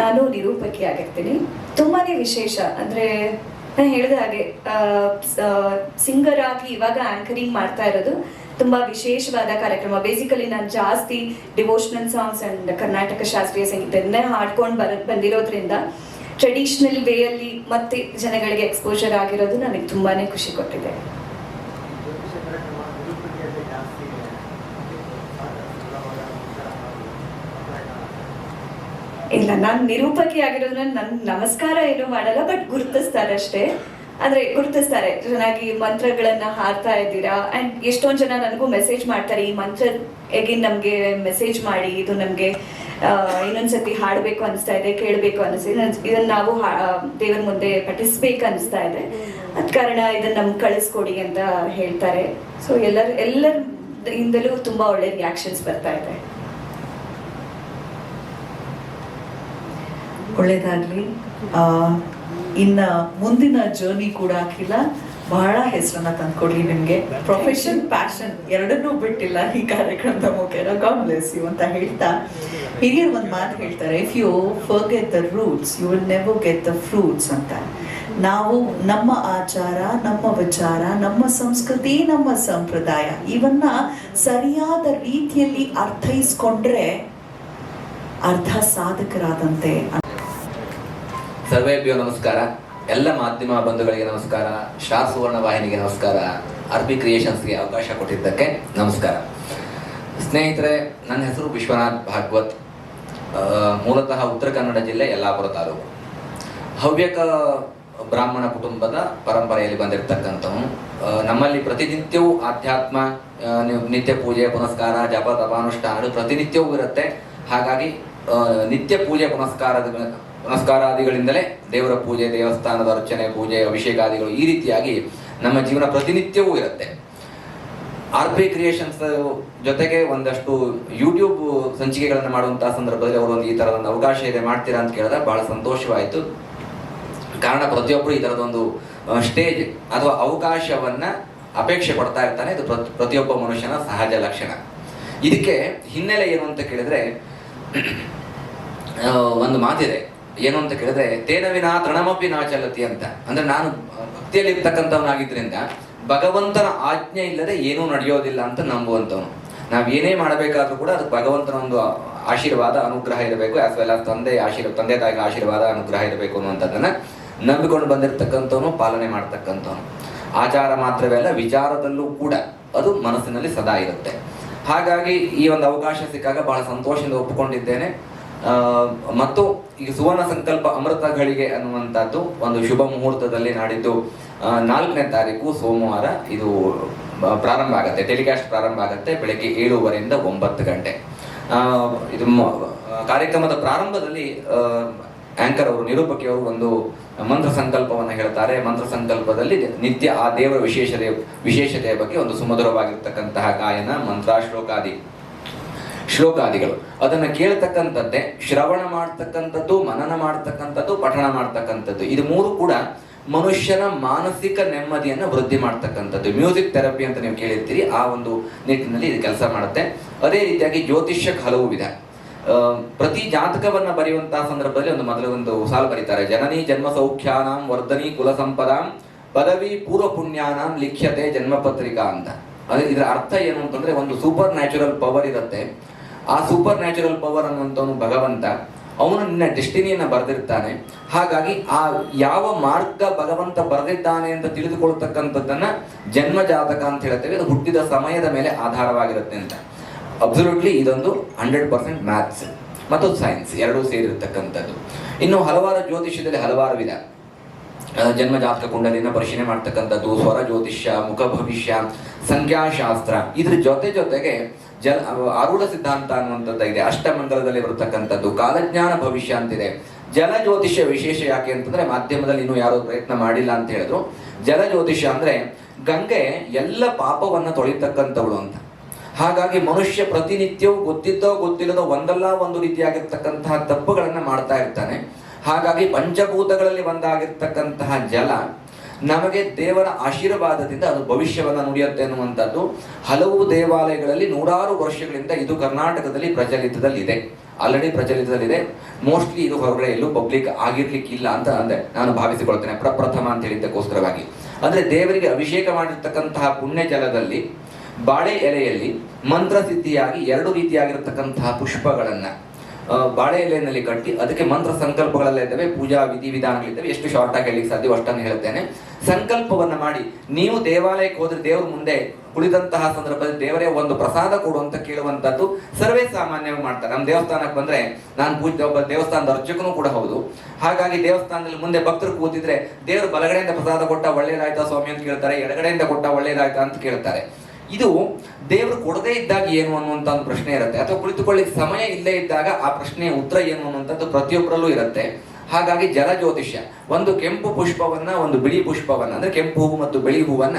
ನಾನು ನಿರೂಪಕಿ ಆಗಿರ್ತೀನಿ. ತುಂಬಾ ವಿಶೇಷ. ಅಂದರೆ, ನಾನು ಹೇಳಿದ ಹಾಗೆ ಸಿಂಗರ್ ಆಗಿ ಇವಾಗ ಆಂಕರಿಂಗ್ ಮಾಡ್ತಾ ಇರೋದು ತುಂಬ ವಿಶೇಷವಾದ ಕಾರ್ಯಕ್ರಮ. ಬೇಸಿಕಲಿ ನಾನು ಜಾಸ್ತಿ ಡಿವೋಷನಲ್ ಸಾಂಗ್ಸ್ ಅಂಡ್ ಕರ್ನಾಟಕ ಶಾಸ್ತ್ರೀಯ ಸಂಗೀತದಿಂದ ಹಾಡ್ಕೊಂಡು ಬರ, ಬಂದಿರೋದ್ರಿಂದ ಟ್ರೆಡಿಷನಲ್ ವೇಯಲ್ಲಿ ಮತ್ತೆ ಜನಗಳಿಗೆ ಎಕ್ಸ್ಪೋಜರ್ ಆಗಿರೋದು ನನಗೆ ತುಂಬಾನೇ ಖುಷಿ ಕೊಟ್ಟಿದೆ. ಇಲ್ಲ, ನಾನು ನಿರೂಪಕಿ ಆಗಿರೋದ್ರ ನನ್ ನಮಸ್ಕಾರ ಏನು ಮಾಡಲ್ಲ ಬಟ್ ಗುರುತಿಸ್ತಾರೆ ಅಷ್ಟೇ. ಅಂದ್ರೆ ಗುರುತಿಸ್ತಾರೆ, ಚೆನ್ನಾಗಿ ಮಂತ್ರಗಳನ್ನ ಹಾರ್ತಾ ಇದ್ದೀರಾ? ಅಂಡ್ ಎಷ್ಟೊಂದ್ ಜನ ನನಗೂ ಮೆಸೇಜ್ ಮಾಡ್ತಾರೆ, ಈ ಮಂತ್ರ ಎಗಿನ್ ನಮ್ಗೆ ಮೆಸೇಜ್ ಮಾಡಿ, ಇದು ನಮ್ಗೆ ಇನ್ನೊಂದ್ಸತಿ ಹಾಡಬೇಕು ಅನಿಸ್ತಾ ಇದೆ, ಕೇಳಬೇಕು ಅನಿಸ್ತಾ ಇದೆ. ಇದನ್ನ ನಾವು ದೇವರ ಮುಂದೆ ಪಠಿಸ್ಬೇಕು ಅನಿಸ್ತಾ ಇದೆ. ಅದ ಕಾರಣ ಇದನ್ನ ನಮ್ಗೆ ಕಳಿಸ್ಕೊಡಿ ಅಂತ ಹೇಳ್ತಾರೆ. ಸೊ ಎಲ್ಲರ ಇಂದಲೂ ತುಂಬಾ ಒಳ್ಳೆ ರಿಯಾಕ್ಷನ್ಸ್ ಬರ್ತಾ ಇದೆ. ಒಳ್ಳೇದಾಗ್ಲಿ. ಇನ್ನ ಮುಂದಿನ ಜರ್ನಿ ಕೂಡ ಅಖಿಲ. ಬಹಳ ಹೆಸರನ್ನ ತಂದ್ಕೊಡ್ಲಿ ನಿಮ್ಗೆ. ಪ್ರೊಫೆಷನ್ ಪ್ಯಾಷನ್ ಎರಡನ್ನೂ ಬಿಟ್ಟಿಲ್ಲ ಈ ಕಾರ್ಯಕ್ರಮದ ಮುಖೇನ. ಗಾಡ್ ಬ್ಲೆಸ್ ಯು ಅಂತ ಹೇಳ್ತಾ ಹಿರಿಯರು ಒಂದು ಮಾತು ಹೇಳ್ತಾರೆ if you forget the roots you will never get the fruits ಅಂತ. ನಾವು ನಮ್ಮ ಆಚಾರ ನಮ್ಮ ವಿಚಾರ ನಮ್ಮ ಸಂಸ್ಕೃತಿ ನಮ್ಮ ಸಂಪ್ರದಾಯ ಇವನ್ನ ಸರಿಯಾದ ರೀತಿಯಲ್ಲಿ ಅರ್ಥೈಸ್ಕೊಂಡ್ರೆ ಅರ್ಧ ಸಾಧಕರಾದಂತೆ ಸರ್ವೇಭ್ಯೋ ನಮಸ್ಕಾರ. ಎಲ್ಲ ಮಾಧ್ಯಮ ಬಂಧುಗಳಿಗೆ ನಮಸ್ಕಾರ ಶಾ ಸುವರ್ಣ ವಾಹಿನಿಗೆ ನಮಸ್ಕಾರ ಅರ್ಬಿ ಕ್ರಿಯೇಷನ್ಸ್ಗೆ ಅವಕಾಶ ಕೊಟ್ಟಿದ್ದಕ್ಕೆ ನಮಸ್ಕಾರ. ಸ್ನೇಹಿತರೆ, ನನ್ನ ಹೆಸರು ವಿಶ್ವನಾಥ್ ಭಾಗವತ್. ಮೂಲತಃ ಉತ್ತರ ಕನ್ನಡ ಜಿಲ್ಲೆ ಯಲ್ಲಾಪುರ ತಾಲೂಕು. ಹವ್ಯಕ ಬ್ರಾಹ್ಮಣ ಕುಟುಂಬದ ಪರಂಪರೆಯಲ್ಲಿ ಬಂದಿರತಕ್ಕಂಥವು ನಮ್ಮಲ್ಲಿ ಪ್ರತಿನಿತ್ಯವೂ ಆಧ್ಯಾತ್ಮ ನಿತ್ಯ ಪೂಜೆ, ಪುನಸ್ಕಾರ, ಜಪ ತಪಾನುಷ್ಠಾನಗಳು ಪ್ರತಿನಿತ್ಯವೂ ಇರುತ್ತೆ. ಹಾಗಾಗಿ ನಿತ್ಯ ಪೂಜೆ ಪುನಸ್ಕಾರದ ಪುನಸ್ಕಾರಾದಿಗಳಿಂದಲೇ ದೇವರ ಪೂಜೆ, ದೇವಸ್ಥಾನದ ಅರ್ಚನೆ, ಪೂಜೆ, ಅಭಿಷೇಕಾದಿಗಳು ಈ ರೀತಿಯಾಗಿ ನಮ್ಮ ಜೀವನ ಪ್ರತಿನಿತ್ಯವೂ ಇರುತ್ತೆ. ಆರ್ ಪಿ ಕ್ರಿಯೇಷನ್ಸ್ ಜೊತೆಗೆ ಒಂದಷ್ಟು ಯೂಟ್ಯೂಬ್ ಸಂಚಿಕೆಗಳನ್ನು ಮಾಡುವಂತಹ ಸಂದರ್ಭದಲ್ಲಿ ಅವರು ಒಂದು ಈ ಥರದ ಒಂದು ಅವಕಾಶ ಇದೆ, ಮಾಡ್ತೀರಾ ಅಂತ ಕೇಳಿದಾಗ ಬಹಳ ಸಂತೋಷವಾಯಿತು. ಕಾರಣ ಪ್ರತಿಯೊಬ್ಬರು ಈ ಥರದೊಂದು ಸ್ಟೇಜ್ ಅಥವಾ ಅವಕಾಶವನ್ನ ಅಪೇಕ್ಷೆ ಪಡ್ತಾ ಇರ್ತಾನೆ. ಇದು ಪ್ರತಿ- ಪ್ರತಿಯೊಬ್ಬ ಮನುಷ್ಯನ ಸಹಜ ಲಕ್ಷಣ. ಇದಕ್ಕೆ ಹಿನ್ನೆಲೆ ಏನು ಅಂತ ಕೇಳಿದ್ರೆ ಒಂದು ಮಾತಿದೆ. ಏನು ಅಂತ ಕೇಳಿದ್ರೆ ತೇನವಿನ ತೃಣಮಪಿ ನಾಚಲತಿ ಅಂತ. ಅಂದ್ರೆ ನಾನು ಭಕ್ತಿಯಲ್ಲಿ ಇರ್ತಕ್ಕಂಥವನಾಗಿದ್ರಿಂದ ಭಗವಂತನ ಆಜ್ಞೆ ಇಲ್ಲದೆ ಏನೂ ನಡೆಯೋದಿಲ್ಲ ಅಂತ ನಂಬುವಂಥವನು. ನಾವು ಏನೇ ಮಾಡಬೇಕಾದ್ರೂ ಕೂಡ ಅದು ಭಗವಂತನ ಒಂದು ಆಶೀರ್ವಾದ, ಅನುಗ್ರಹ ಇರಬೇಕು. ಆಸ್ ವೆಲ್ ಆಸ್ ತಂದೆ ಆಶೀರ್ವಾದ, ತಂದೆ ತಾಯಿಗೆ ಆಶೀರ್ವಾದ, ಅನುಗ್ರಹ ಇರಬೇಕು ಅನ್ನುವಂಥದ್ದನ್ನ ನಂಬಿಕೊಂಡು ಬಂದಿರತಕ್ಕಂಥವನು, ಪಾಲನೆ ಮಾಡ್ತಕ್ಕಂಥವನು. ಆಚಾರ ಮಾತ್ರವೇ ಅಲ್ಲ, ವಿಚಾರದಲ್ಲೂ ಕೂಡ ಅದು ಮನಸ್ಸಿನಲ್ಲಿ ಸದಾ ಇರುತ್ತೆ. ಹಾಗಾಗಿ ಈ ಒಂದು ಅವಕಾಶ ಸಿಕ್ಕಾಗ ಬಹಳ ಸಂತೋಷದಿಂದ ಒಪ್ಪಿಕೊಂಡಿದ್ದೇನೆ. ಮತ್ತು ಈ ಸುವರ್ಣ ಸಂಕಲ್ಪ ಅಮೃತ ಗಳಿಗೆ ಅನ್ನುವಂಥದ್ದು ಒಂದು ಶುಭ ಮುಹೂರ್ತದಲ್ಲಿ ನಾಡಿದ್ದು ನಾಲ್ಕನೇ ತಾರೀಕು ಸೋಮವಾರ ಇದು ಪ್ರಾರಂಭ ಆಗುತ್ತೆ. ಟೆಲಿಕಾಸ್ಟ್ ಪ್ರಾರಂಭ ಆಗುತ್ತೆ ಬೆಳಗ್ಗೆ ಏಳುವರೆಯಿಂದ ಒಂಬತ್ತು ಗಂಟೆ. ಇದು ಕಾರ್ಯಕ್ರಮದ ಪ್ರಾರಂಭದಲ್ಲಿ ಆಂಕರ್ ಅವರು, ನಿರೂಪಕಿ ಅವರು ಒಂದು ಮಂತ್ರ ಸಂಕಲ್ಪವನ್ನು ಹೇಳ್ತಾರೆ. ಮಂತ್ರ ಸಂಕಲ್ಪದಲ್ಲಿ ನಿತ್ಯ ಆ ದೇವರ ವಿಶೇಷತೆ, ವಿಶೇಷತೆಯ ಬಗ್ಗೆ ಒಂದು ಸುಮಧುರವಾಗಿರ್ತಕ್ಕಂತಹ ಗಾಯನ ಮಂತ್ರ ಶ್ಲೋಕಾದಿ ಶ್ಲೋಕಾದಿಗಳು. ಅದನ್ನ ಕೇಳ್ತಕ್ಕಂಥದ್ದೇ ಶ್ರವಣ ಮಾಡ್ತಕ್ಕಂಥದ್ದು, ಮನನ ಮಾಡ್ತಕ್ಕಂಥದ್ದು, ಪಠಣ ಮಾಡ್ತಕ್ಕಂಥದ್ದು. ಇದು ಮೂರು ಕೂಡ ಮನುಷ್ಯನ ಮಾನಸಿಕ ನೆಮ್ಮದಿಯನ್ನು ವೃದ್ಧಿ ಮಾಡ್ತಕ್ಕಂಥದ್ದು. ಮ್ಯೂಸಿಕ್ ಥೆರಪಿ ಅಂತ ನೀವು ಕೇಳಿರ್ತೀರಿ, ಆ ಒಂದು ನಿಟ್ಟಿನಲ್ಲಿ ಇದು ಕೆಲಸ ಮಾಡುತ್ತೆ. ಅದೇ ರೀತಿಯಾಗಿ ಜ್ಯೋತಿಷ್ಯಕ್ಕೆ ಹಲವು ವಿಧ. ಪ್ರತಿ ಜಾತಕವನ್ನು ಬರೆಯುವಂತಹ ಸಂದರ್ಭದಲ್ಲಿ ಒಂದು ಮೊದಲು ಒಂದು ಸಾಲು ಬರೀತಾರೆ. ಜನನಿ ಜನ್ಮ ಸೌಖ್ಯಾನಾಂ ವರ್ಧನಿ ಕುಲ ಸಂಪದಾಂ ಪದವಿ ಪೂರ್ವ ಪುಣ್ಯಾನಾಂ ಲಿಖ್ಯತೆ ಜನ್ಮ ಪತ್ರಿಕಾ ಅಂತ. ಅದೇ ಇದರ ಅರ್ಥ ಏನು ಅಂತಂದ್ರೆ ಒಂದು ಸೂಪರ್ ನ್ಯಾಚುರಲ್ ಪವರ್ ಇರುತ್ತೆ. ಆ ಸೂಪರ್ ನ್ಯಾಚುರಲ್ ಪವರ್ ಅನ್ನುವಂಥವನು ಭಗವಂತ. ಅವನು ನಿನ್ನ ಡೆಸ್ಟಿನಿಯನ್ನು ಬರೆದಿರ್ತಾನೆ. ಹಾಗಾಗಿ ಆ ಯಾವ ಮಾರ್ಗ ಭಗವಂತ ಬರೆದಿದ್ದಾನೆ ಅಂತ ತಿಳಿದುಕೊಳ್ತಕ್ಕಂಥದ್ದನ್ನ ಜನ್ಮ ಜಾತಕ ಅಂತ ಹೇಳ್ತೇವೆ. ಅದು ಹುಟ್ಟಿದ ಸಮಯದ ಮೇಲೆ ಆಧಾರವಾಗಿರುತ್ತೆ ಅಂತ. ಅಬ್ಸಲ್ಯೂಟ್ಲಿ ಇದೊಂದು ಹಂಡ್ರೆಡ್ ಪರ್ಸೆಂಟ್ ಮ್ಯಾಥ್ಸ್ ಮತ್ತು ಸೈನ್ಸ್ ಎರಡೂ ಸೇರಿರ್ತಕ್ಕಂಥದ್ದು. ಇನ್ನು ಹಲವಾರು ಜ್ಯೋತಿಷ್ಯದಲ್ಲಿ ಹಲವಾರು ವಿಧ. ಜನ್ಮ ಜಾತಕ ಕುಂಡಲಿನ ಪರಿಶೀಲನೆ ಮಾಡ್ತಕ್ಕಂಥದ್ದು, ಸ್ವರ, ಜ್ಯೋತಿಷ್ಯ, ಮುಖ ಭವಿಷ್ಯ, ಸಂಖ್ಯಾಶಾಸ್ತ್ರ. ಇದ್ರ ಜೊತೆ ಜೊತೆಗೆ ಜಲ ಆರೂಢ ಸಿದ್ಧಾಂತ ಅನ್ನುವಂಥದ್ದು ಇದೆ. ಅಷ್ಟಮಂಗಲದಲ್ಲಿ ಬರತಕ್ಕಂಥದ್ದು, ಕಾಲಜ್ಞಾನ ಭವಿಷ್ಯ ಅಂತಿದೆ. ಜಲ ಜ್ಯೋತಿಷ್ಯ ವಿಶೇಷ ಯಾಕೆ ಅಂತಂದ್ರೆ ಮಾಧ್ಯಮದಲ್ಲಿ ಇನ್ನೂ ಯಾರು ಪ್ರಯತ್ನ ಮಾಡಿಲ್ಲ ಅಂತ ಹೇಳಿದ್ರು. ಜಲ ಜ್ಯೋತಿಷ್ಯ ಅಂದ್ರೆ ಗಂಗೆ ಎಲ್ಲ ಪಾಪವನ್ನ ತೊಳಿತಕ್ಕಂಥವಳು ಅಂತ. ಹಾಗಾಗಿ ಮನುಷ್ಯ ಪ್ರತಿನಿತ್ಯವೂ ಗೊತ್ತಿದ್ದೋ ಗೊತ್ತಿಲ್ಲದೋ ಒಂದಲ್ಲ ಒಂದು ರೀತಿಯಾಗಿರ್ತಕ್ಕಂತಹ ತಪ್ಪುಗಳನ್ನ ಮಾಡ್ತಾ ಇರ್ತಾನೆ. ಹಾಗಾಗಿ ಪಂಚಭೂತಗಳಲ್ಲಿ ಒಂದಾಗಿರ್ತಕ್ಕಂತಹ ಜಲ ನಮಗೆ ದೇವರ ಆಶೀರ್ವಾದದಿಂದ ಅದು ಭವಿಷ್ಯವನ್ನ ನುಡಿಯುತ್ತೆ ಅನ್ನುವಂಥದ್ದು. ಹಲವು ದೇವಾಲಯಗಳಲ್ಲಿ ನೂರಾರು ವರ್ಷಗಳಿಂದ ಇದು ಕರ್ನಾಟಕದಲ್ಲಿ ಪ್ರಚಲಿತದಲ್ಲಿದೆ. ಆಲ್ರೆಡಿ ಪ್ರಚಲಿತದಲ್ಲಿದೆ. ಮೋಸ್ಟ್ಲಿ ಇದು ಹೊರಗಡೆ ಎಲ್ಲೂ ಪಬ್ಲಿಕ್ ಆಗಿರ್ಲಿಕ್ಕಿಲ್ಲ ಅಂತ ಅಂದ್ರೆ ನಾನು ಭಾವಿಸಿಕೊಳ್ತೇನೆ ಪ್ರಪ್ರಥಮ ಅಂತ ಹೇಳಿದ್ದಕ್ಕೋಸ್ಕರವಾಗಿ. ಅಂದ್ರೆ ದೇವರಿಗೆ ಅಭಿಷೇಕ ಮಾಡಿರ್ತಕ್ಕಂತಹ ಪುಣ್ಯ ಜಲದಲ್ಲಿ ಬಾಳೆ ಎಲೆಯಲ್ಲಿ ಮಂತ್ರ ಸಿದ್ಧಿಯಾಗಿ ಎರಡು ರೀತಿಯಾಗಿರತಕ್ಕಂತಹ ಪುಷ್ಪಗಳನ್ನ ಬಾಳೆ ಎಲೆಯಲ್ಲಿ ಕಟ್ಟಿ ಅದಕ್ಕೆ ಮಂತ್ರ ಸಂಕಲ್ಪಗಳೆಲ್ಲ ಇದ್ದಾವೆ, ಪೂಜಾ ವಿಧಿ ವಿಧಾನಗಳಿದ್ದಾವೆ ಎಷ್ಟು ಶಾರ್ಟ್ ಆಗಿ ಹೇಳಲಿಕ್ಕೆ ಸಾಧ್ಯ ಅಷ್ಟನ್ನು ಹೇಳ್ತೇನೆ ಸಂಕಲ್ಪವನ್ನ ಮಾಡಿ, ನೀವು ದೇವಾಲಯಕ್ಕೆ ಹೋದ್ರೆ ದೇವರ ಮುಂದೆ ಕುಳಿದಂತಹ ಸಂದರ್ಭದಲ್ಲಿ ದೇವರೇ ಒಂದು ಪ್ರಸಾದ ಕೊಡು ಅಂತ ಕೇಳುವಂತದ್ದು ಸರ್ವೇ ಸಾಮಾನ್ಯವಾಗಿ ಮಾಡ್ತಾರೆ. ನಮ್ಮ ದೇವಸ್ಥಾನಕ್ಕೆ ಬಂದ್ರೆ ನಾನು ಪೂಜೆ, ಒಬ್ಬ ದೇವಸ್ಥಾನದ ಅರ್ಚಕನೂ ಕೂಡ ಹೌದು. ಹಾಗಾಗಿ ದೇವಸ್ಥಾನದಲ್ಲಿ ಮುಂದೆ ಭಕ್ತರು ಕೂತಿದ್ರೆ ದೇವರು ಬಲಗಡೆಯಿಂದ ಪ್ರಸಾದ ಕೊಟ್ಟ ಒಳ್ಳೇದಾಯ್ತಾ ಸ್ವಾಮಿ ಅಂತ ಕೇಳ್ತಾರೆ, ಎಡಗಡೆಯಿಂದ ಕೊಟ್ಟ ಒಳ್ಳೇದಾಯ್ತಾ ಅಂತ ಕೇಳ್ತಾರೆ. ಇದು ದೇವರು ಕೊಡದೇ ಇದ್ದಾಗ ಏನು ಅನ್ನುವಂತ ಒಂದು ಪ್ರಶ್ನೆ ಇರುತ್ತೆ. ಅಥವಾ ಕುಳಿತುಕೊಳ್ಳಿಕ್ಕೆ ಸಮಯ ಇಲ್ಲದೇ ಇದ್ದಾಗ ಆ ಪ್ರಶ್ನೆಯ ಉತ್ತರ ಏನು ಅನ್ನುವಂಥದ್ದು ಪ್ರತಿಯೊಬ್ಬರಲ್ಲೂ ಇರುತ್ತೆ. ಹಾಗಾಗಿ ಜಲ ಜ್ಯೋತಿಷ್ಯ ಒಂದು ಕೆಂಪು ಪುಷ್ಪವನ್ನ ಒಂದು ಬಿಳಿ ಪುಷ್ಪವನ್ನ, ಅಂದ್ರೆ ಕೆಂಪು ಹೂವು ಮತ್ತು ಬಿಳಿ ಹೂವನ್ನ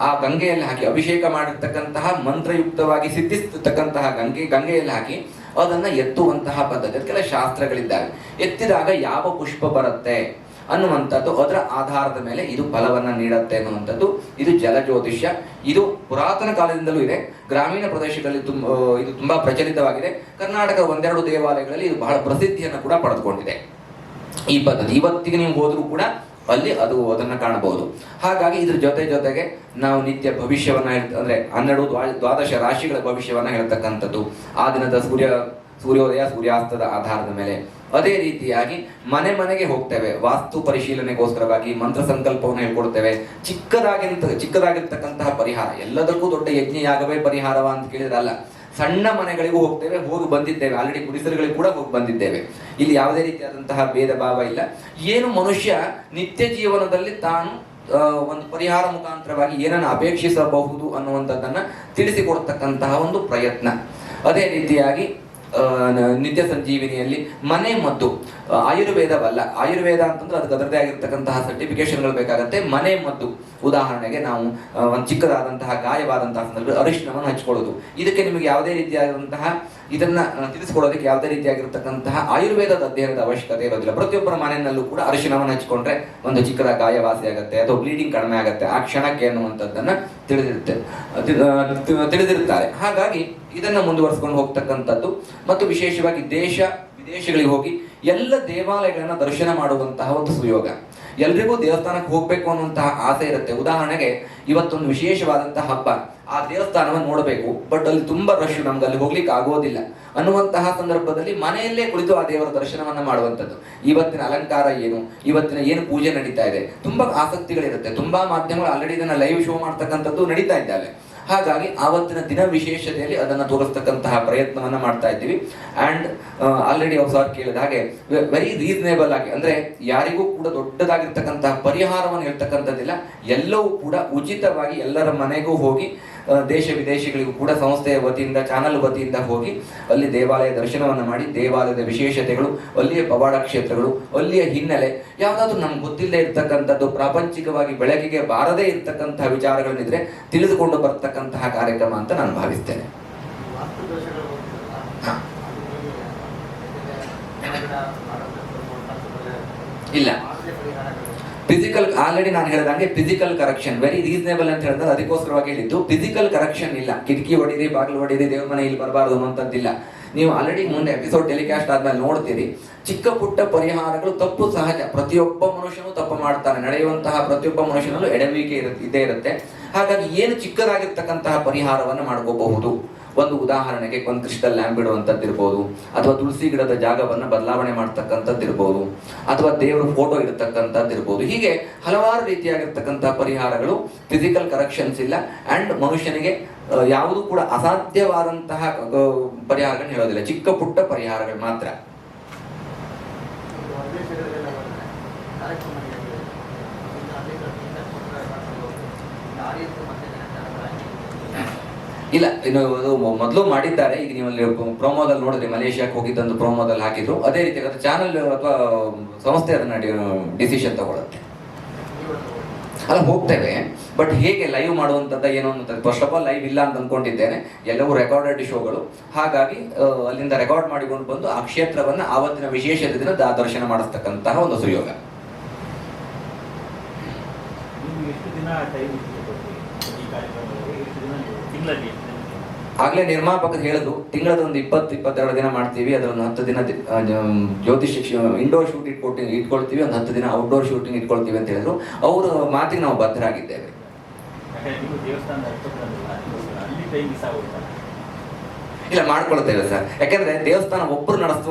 ಆ ಗಂಗೆಯಲ್ಲಿ ಹಾಕಿ ಅಭಿಷೇಕ ಮಾಡಿರ್ತಕ್ಕಂತಹ ಮಂತ್ರಯುಕ್ತವಾಗಿ ಸಿದ್ಧಿಸ್ತಕ್ಕಂತಹ ಗಂಗೆ, ಗಂಗೆಯಲ್ಲಿ ಹಾಕಿ ಅದನ್ನ ಎತ್ತುವಂತಹ ಪದ್ಧತಿ. ಅದಕ್ಕೆಲ್ಲ ಶಾಸ್ತ್ರಗಳಿದ್ದಾವೆ. ಎತ್ತಿದಾಗ ಯಾವ ಪುಷ್ಪ ಬರುತ್ತೆ? ಅನ್ನುವಂಥದ್ದು ಅದರ ಆಧಾರದ ಮೇಲೆ ಇದು ಫಲವನ್ನ ನೀಡುತ್ತೆ ಅನ್ನುವಂಥದ್ದು ಇದು ಜಲಜ್ಯೋತಿಷ್ಯ ಇದು ಪುರಾತನ ಕಾಲದಿಂದಲೂ ಇದೆ. ಗ್ರಾಮೀಣ ಪ್ರದೇಶಗಳಲ್ಲಿ ತುಂಬ ಇದು ತುಂಬಾ ಪ್ರಚಲಿತವಾಗಿದೆ. ಕರ್ನಾಟಕದ ಒಂದೆರಡು ದೇವಾಲಯಗಳಲ್ಲಿ ಇದು ಬಹಳ ಪ್ರಸಿದ್ಧಿಯನ್ನು ಕೂಡ ಪಡೆದುಕೊಂಡಿದೆ. ಈ ಪದ್ಧತಿ. ಇವತ್ತಿಗೆ ನೀವು ಹೋದ್ರು ಕೂಡ ಅಲ್ಲಿ ಅದು ಅದನ್ನ ಕಾಣಬಹುದು. ಹಾಗಾಗಿ ಇದ್ರ ಜೊತೆ ಜೊತೆಗೆ ನಾವು ನಿತ್ಯ ಭವಿಷ್ಯವನ್ನ ಅಂದ್ರೆ ಹನ್ನೆರಡು ದ್ವಾ- ದ್ವಾದಶ ರಾಶಿಗಳ ಭವಿಷ್ಯವನ್ನ ಹೇಳ್ತಕ್ಕಂಥದ್ದು. ಆ ದಿನದ ಸೂರ್ಯ, ಸೂರ್ಯೋದಯ ಸೂರ್ಯಾಸ್ತದ ಆಧಾರದ ಮೇಲೆ ಅದೇ ರೀತಿಯಾಗಿ ಮನೆ ಮನೆಗೆ ಹೋಗ್ತೇವೆ. ವಾಸ್ತು ಪರಿಶೀಲನೆಗೋಸ್ಕರವಾಗಿ ಮಂತ್ರ ಸಂಕಲ್ಪವನ್ನು ಹೇಳ್ಕೊಡ್ತೇವೆ. ಚಿಕ್ಕದಾಗಿಂತ ಚಿಕ್ಕದಾಗಿರ್ತಕ್ಕಂತಹ ಪರಿಹಾರ. ಎಲ್ಲದಕ್ಕೂ ದೊಡ್ಡ ಯಜ್ಞಯಾಗವೇ ಪರಿಹಾರವ ಅಂತ ಕೇಳಿದ್ರಲ್ಲ. ಸಣ್ಣ ಮನೆಗಳಿಗೂ ಹೋಗ್ತೇವೆ, ಹೋಗಿ ಬಂದಿದ್ದೇವೆ. ಆಲ್ರೆಡಿ ಗುಡಿಸಲುಗಳಿಗೆ ಕೂಡ ಹೋಗಿ ಬಂದಿದ್ದೇವೆ. ಇಲ್ಲಿ ಯಾವುದೇ ರೀತಿಯಾದಂತಹ ಭೇದ ಭಾವ ಇಲ್ಲ. ಏನು ಮನುಷ್ಯ ನಿತ್ಯ ಜೀವನದಲ್ಲಿ ತಾನು ಒಂದು ಪರಿಹಾರ ಮುಖಾಂತರವಾಗಿ ಏನನ್ನು ಅಪೇಕ್ಷಿಸಬಹುದು ಅನ್ನುವಂಥದ್ದನ್ನ ತಿಳಿಸಿಕೊಡ್ತಕ್ಕಂತಹ ಒಂದು ಪ್ರಯತ್ನ. ಅದೇ ರೀತಿಯಾಗಿ ನಿತ್ಯ ಸಂಜೀವಿನಿಯಲ್ಲಿ ಮನೆ ಮದ್ದು. ಆಯುರ್ವೇದವಲ್ಲ. ಆಯುರ್ವೇದ ಅಂತಂದ್ರೆ ಅದಕ್ಕೆ ಅದರದೇ ಆಗಿರ್ತಕ್ಕಂತಹ ಸರ್ಟಿಫಿಕೇಶನ್ಗಳು ಬೇಕಾಗುತ್ತೆ. ಮನೆ ಮದ್ದು. ಉದಾಹರಣೆಗೆ ನಾವು ಒಂದು ಚಿಕ್ಕದಾದಂತಹ, ಗಾಯವಾದಂತಹ ಸಂದರ್ಭದಲ್ಲಿ ಅರಿಶಿನವನ್ನು ಹಚ್ಕೊಳ್ಳೋದು. ಇದಕ್ಕೆ ನಿಮಗೆ ಯಾವುದೇ ರೀತಿಯಾದಂತಹ ಇದನ್ನ ತಿಳಿಸ್ಕೊಳ್ಳೋದಕ್ಕೆ ಯಾವುದೇ ರೀತಿಯಾಗಿರ್ತಕ್ಕಂತಹ ಆಯುರ್ವೇದದ ಅಧ್ಯಯನದ ಅವಶ್ಯಕತೆ ಇರೋದಿಲ್ಲ. ಪ್ರತಿಯೊಬ್ಬರ ಮನೆಯಲ್ಲೂ ಕೂಡ ಅರಿಶಿನವನ್ನು ಹಚ್ಕೊಂಡ್ರೆ ಒಂದು ಚಿಕ್ಕದ ಗಾಯವಾಸಿ ಆಗುತ್ತೆ, ಅಥವಾ ಬ್ಲೀಡಿಂಗ್ ಕಡಿಮೆ ಆಗುತ್ತೆ, ಆ ಕ್ಷಣಕ್ಕೆ ಅನ್ನುವಂಥದ್ದನ್ನು ತಿಳಿದಿರುತ್ತೆ. ತಿಳಿದಿರುತ್ತಾರೆ. ಹಾಗಾಗಿ ಇದನ್ನ ಮುಂದುವರಿಸಿಕೊಂಡು ಹೋಗ್ತಕ್ಕಂಥದ್ದು. ಮತ್ತು ವಿಶೇಷವಾಗಿ ದೇಶ, ವಿದೇಶಗಳಿಗೆ ಹೋಗಿ ಎಲ್ಲ ದೇವಾಲಯಗಳನ್ನ ದರ್ಶನ ಮಾಡುವಂತಹ ಒಂದು ಸುಯೋಗ. ಎಲ್ರಿಗೂ ದೇವಸ್ಥಾನಕ್ಕೆ ಹೋಗ್ಬೇಕು ಅನ್ನುವಂತಹ ಆಸೆ ಇರುತ್ತೆ. ಉದಾಹರಣೆಗೆ, ಇವತ್ತೊಂದು ವಿಶೇಷವಾದಂತಹ ಹಬ್ಬ. ಆ ದೇವಸ್ಥಾನವನ್ನು ನೋಡಬೇಕು. ಬಟ್ ಅಲ್ಲಿ ತುಂಬಾ ರಶ್ ನಮ್ಗೆ ಅಲ್ಲಿ ಹೋಗ್ಲಿಕ್ಕೆ ಆಗೋದಿಲ್ಲ. ಅನ್ನುವಂತಹ ಸಂದರ್ಭದಲ್ಲಿ ಮನೆಯಲ್ಲೇ ಕುಳಿತು ಆ ದೇವರ ದರ್ಶನವನ್ನ ಮಾಡುವಂಥದ್ದು. ಇವತ್ತಿನ ಅಲಂಕಾರ ಏನು? ಇವತ್ತಿನ ಏನು ಪೂಜೆ ನಡೀತಾ ಇದೆ? ತುಂಬಾ ಆಸಕ್ತಿಗಳಿರುತ್ತೆ. ತುಂಬಾ ಮಾಧ್ಯಮಗಳು ಆಲ್ರೆಡಿ ಇದನ್ನ ಲೈವ್ ಶೋ ಮಾಡ್ತಕ್ಕಂಥದ್ದು ನಡೀತಾ ಇದ್ದಾವೆ. ಹಾಗಾಗಿ ಆವತ್ತಿನ ದಿನ ವಿಶೇಷತೆಯಲ್ಲಿ ಅದನ್ನು ತೋರಿಸ್ತಕ್ಕಂತಹ ಪ್ರಯತ್ನವನ್ನ ಮಾಡ್ತಾ ಇದ್ದೀವಿ. ಅಂಡ್ ಆಲ್ರೆಡಿ ಅವ್ರು ಸರ್ ಕೇಳಿದ ಹಾಗೆ ವೆರಿ ರೀಸನೇಬಲ್ ಆಗಿ, ಅಂದ್ರೆ ಯಾರಿಗೂ ಕೂಡ ದೊಡ್ಡದಾಗಿರ್ತಕ್ಕಂತಹ ಪರಿಹಾರವನ್ನು ಹೇಳ್ತಕ್ಕಂಥದ್ದಿಲ್ಲ, ಎಲ್ಲವೂ ಕೂಡ ಉಚಿತವಾಗಿ ಎಲ್ಲರ ಮನೆಗೂ ಹೋಗಿ ದೇಶ ವಿದೇಶಗಳಿಗೂ ಕೂಡ ಸಂಸ್ಥೆಯ ವತಿಯಿಂದ, ಚಾನಲ್ ವತಿಯಿಂದ ಹೋಗಿ ಅಲ್ಲಿ ದೇವಾಲಯ ದರ್ಶನವನ್ನು ಮಾಡಿ, ದೇವಾಲಯದ ವಿಶೇಷತೆಗಳು, ಅಲ್ಲಿಯ ಪವಾಡ ಕ್ಷೇತ್ರಗಳು, ಅಲ್ಲಿಯ ಹಿನ್ನೆಲೆ, ಯಾವುದಾದ್ರೂ ನಮ್ಗೆ ಗೊತ್ತಿಲ್ಲದೆ ಇರ್ತಕ್ಕಂಥದ್ದು, ಪ್ರಾಪಂಚಿಕವಾಗಿ ಬೆಳಕಿಗೆ ಬಾರದೇ ಇರ್ತಕ್ಕಂತಹ ವಿಚಾರಗಳನ್ನಿದ್ರೆ ತಿಳಿದುಕೊಂಡು ಬರ್ತಕ್ಕಂತಹ ಕಾರ್ಯಕ್ರಮ ಅಂತ ನಾನು ಭಾವಿಸ್ತೇನೆ. ಇಲ್ಲ. ಫಿಸಿಕಲ್ ಆಲ್ರೆಡಿ ನಾನು ಹೇಳಿದಂಗೆ ಫಿಸಿಕಲ್ ಕರೆಕ್ಷನ್ ವೆರಿ ರೀಸನೇಬಲ್ ಅಂತ ಹೇಳಿದ್ರೆ ಅದಕ್ಕೋಸ್ಕರವಾಗಿ ಹೇಳಿದ್ದು ಫಿಸಿಕಲ್ ಕರೆಕ್ಷನ್ ಇಲ್ಲ. ಕಿಟಕಿ ಹೊಡಿರಿ ಬಾಗಿಲು ಹೊಡಿರಿ ದೇವ್ರ ಮನೆ ಇಲ್ಲಿ ಬರಬಾರ್ದು ಅಂತದ್ದಿಲ್ಲ ನೀವು ಆಲ್ರೆಡಿ ಮುಂದೆ ಎಪಿಸೋಡ್ ಟೆಲಿಕಾಸ್ಟ್ ಆದ್ಮೇಲೆ ನೋಡ್ತೀರಿ, ಚಿಕ್ಕ ಪುಟ್ಟ ಪರಿಹಾರಗಳು ತಪ್ಪು ಸಹಜ. ಪ್ರತಿಯೊಬ್ಬ ಮನುಷ್ಯನೂ ತಪ್ಪು ಮಾಡ್ತಾನೆ. ನಡೆಯುವಂತಹ ಪ್ರತಿಯೊಬ್ಬ ಮನುಷ್ಯನಲ್ಲೂ ಎಡವಿಕೆ ಇರುತ್ತೆ ಇದೇ ಇರುತ್ತೆ. ಹಾಗಾಗಿ ಏನು ಚಿಕ್ಕದಾಗಿರ್ತಕ್ಕಂತಹ ಪರಿಹಾರವನ್ನು ಮಾಡ್ಕೋಬಹುದು? ಒಂದು ಉದಾಹರಣೆಗೆ ಒಂದು ಕ್ರಿಸ್ಟಲ್ ಲ್ಯಾಂಪ್ ಇಡುವಂಥದ್ದು ಇರ್ಬೋದು, ಅಥವಾ ತುಳಸಿ ಗಿಡದ ಜಾಗವನ್ನು ಬದಲಾವಣೆ ಮಾಡ್ತಕ್ಕಂಥದ್ದು ಇರ್ಬೋದು, ಅಥವಾ ದೇವರ ಫೋಟೋ ಇಡತಕ್ಕಂಥದ್ದು ಇರ್ಬೋದು. ಹೀಗೆ ಹಲವಾರು ರೀತಿಯಾಗಿರ್ತಕ್ಕಂಥ ಪರಿಹಾರಗಳು ಫಿಸಿಕಲ್ ಕರೆಕ್ಷನ್ಸ್ ಇಲ್ಲ ಅಂಡ್ ಮನುಷ್ಯನಿಗೆ ಯಾವುದು ಕೂಡ ಅಸಾಧ್ಯವಾದಂತಹ ಪರಿಹಾರಗಳನ್ನು ಹೇಳೋದಿಲ್ಲ. ಚಿಕ್ಕ ಪುಟ್ಟ ಪರಿಹಾರಗಳು ಮಾತ್ರ ಒಂದೇ ಶರೀರದಲ್ಲ ಬಂದರೆ ಕಾರ್ಯಕ್ರಮಗಳಿಗೆ ಇನ್ನು ಅನೇಕ ಇನ್ನ ತೊಂದರೆ ಮಾಡ್ಕೊಂಡು ಹೋಗ್ತಾರೆ. ಆ ರೀತಿ ಮತ್ತೆ ಜನಗಳಾಗಿ ಇಲ್ಲ, ಇನ್ನು ಮೊದಲು ಮಾಡಿದ್ದಾರೆ. ಈಗ ನೀವು ಅಲ್ಲಿ ಪ್ರೋಮೋದಲ್ಲಿ ನೋಡಿದ್ರೆ ಮಲೇಷ್ಯಾಕ್ಕೆ ಹೋಗಿದ್ದಂದು ಪ್ರೋಮೋದಲ್ಲಿ ಹಾಕಿದ್ರು. ಅದೇ ರೀತಿ ಅದು ಚಾನಲ್ ಅಥವಾ ಸಂಸ್ಥೆ ಅದನ್ನ ಡಿಸಿಷನ್ ತಗೊಳ್ಳುತ್ತೆ ಅಲ್ಲ, ಹೋಗ್ತೇವೆ. ಬಟ್ ಹೇಗೆ ಲೈವ್ ಮಾಡುವಂಥದ್ದು ಏನು ಅಂತ ಫಸ್ಟ್ ಆಫ್ ಆಲ್ ಲೈವ್ ಇಲ್ಲ ಅಂತ ಅನ್ಕೊಂಡಿದ್ದೇನೆ. ಎಲ್ಲವೂ ರೆಕಾರ್ಡೆಡ್ ಶೋಗಳು ಹಾಗಾಗಿ ಅಲ್ಲಿಂದ ರೆಕಾರ್ಡ್ ಮಾಡಿಕೊಂಡು ಬಂದು ಆ ಕ್ಷೇತ್ರವನ್ನು ಆವತ್ತಿನ ವಿಶೇಷ ದಿನ ದರ್ಶನ ಮಾಡಿಸ್ತಕ್ಕಂತಹ ಒಂದು ಸುಯೋಗ. ಎಷ್ಟು ದಿನ ಟೈಮ್ ಈ ಕಾರ್ಯಕ್ರಮದಲ್ಲಿ? ಎಷ್ಟು ದಿನ ತಿಂಗಳಲ್ಲಿ? ಆಗ್ಲೇ ನಿರ್ಮಾಪಕ ಹೇಳಿದ್ರು ತಿಂಗಳದೊಂದು ಇಪ್ಪತ್ತು, ಇಪ್ಪತ್ತೆರಡು ದಿನ ಮಾಡ್ತೀವಿ ಅದರೊಂದು ಹತ್ತು ದಿನ ಜ್ಯೋತಿಷ್ ಇಂಡೋರ್ ಶೂಟ್ ಇಟ್ಕೊಳ್ತೀವಿ ಇಟ್ಕೊಳ್ತೀವಿ, ಒಂದು ಹತ್ತು ದಿನ ಔಟ್ಡೋರ್ ಶೂಟಿಂಗ್ ಇಟ್ಕೊಳ್ತೀವಿ ಅಂತ ಹೇಳಿದ್ರು. ಅವ್ರ ಮಾತಿಗೆ ನಾವು ಬದ್ಧರಾಗಿದ್ದೇವೆ. ಇಲ್ಲ, ಮಾಡ್ಕೊಳ್ತೇವೆ ಸರ್. ಯಾಕಂದ್ರೆ ದೇವಸ್ಥಾನ ಒಬ್ಬರು ಅದು